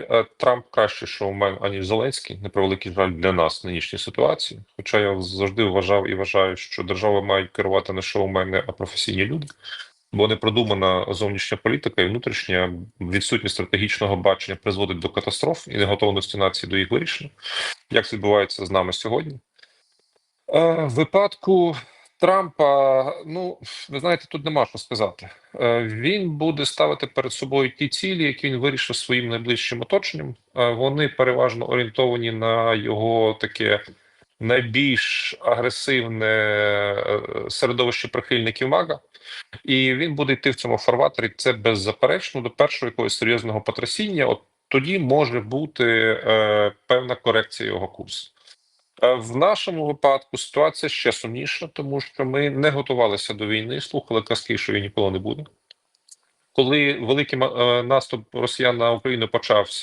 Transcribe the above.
е, Трамп кращий шоумен, аніж Зеленський, на превеликий жаль для нас в нинішній ситуації. Хоча я завжди вважав і вважаю, що держава мають керувати не шоумени, а професійні люди. Бо непродумана зовнішня політика і внутрішня відсутність стратегічного бачення призводить до катастроф і неготовності нації до їх вирішення. Як це відбувається з нами сьогодні? Е, випадку Трампа, ну ви знаєте, тут нема що сказати. Е, Він буде ставити перед собою ті цілі, які він вирішив своїм найближчим оточенням. Е, Вони переважно орієнтовані на його таке найбільш агресивне е, середовище прихильників МАГА. І він буде йти в цьому фарватері. Це беззаперечно до першого якогось серйозного потрясіння. От тоді може бути е, певна корекція його курсу. В нашому випадку ситуація ще сумніша, тому що ми не готувалися до війни, слухали казки, що її ніколи не буде. Коли великий е, наступ росіян на Україну почався.